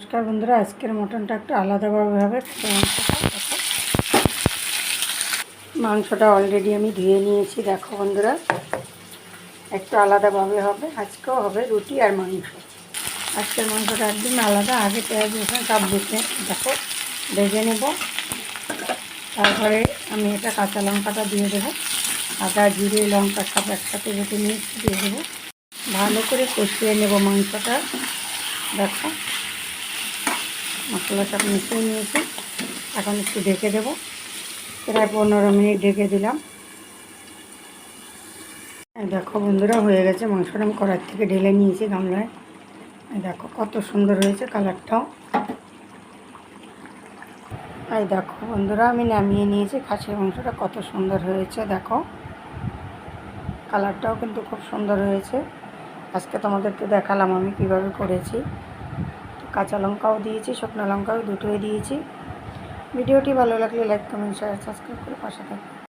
নমস্কার বন্ধুরা, আজকের মটনটা একটু আলাদাভাবে মাংসটা অলরেডি আমি ধুয়ে নিয়েছি, দেখো বন্ধুরা। একটু আলাদাভাবে হবে, আজকেও হবে রুটি আর মাংস। আজকের মাংসটা একদম আলাদা, আগে পেঁয়াজ রসুন সব দেখে দেখো, ভেজে নেব। তারপরে আমি এটা কাঁচা লঙ্কাটা দিয়ে দেবো। আদা, জিরে, লঙ্কা সব একসাথে বেটে নিয়ে দিয়ে দেবো। ভালো করে কষিয়ে নেব মাংসটা। দেখো। মশলা সব মিশিয়ে নিয়েছি। এখন একটু ঢেকে দেবো। প্রায় পনেরো মিনিট ঢেকে দিলাম। দেখো বন্ধুরা, হয়ে গেছে মাংসটা আমি কড়ার থেকে ঢেলে নিয়েছি গামলায়। দেখো কত সুন্দর হয়েছে কালারটাও। এই দেখো বন্ধুরা, আমি নামিয়ে নিয়েছি খাসির মাংসটা, কত সুন্দর হয়েছে দেখো। কালারটাও কিন্তু খুব সুন্দর হয়েছে। আজকে তোমাদেরকে দেখালাম আমি কীভাবে করেছি। কাঁচা লঙ্কাও দিয়েছি, শুকনো লঙ্কাও দুটোই দিয়েছি। ভিডিওটি ভালো লাগলে লাইক কমেন্ট শেয়ার সাবস্ক্রাইব করে পাশে থাকবে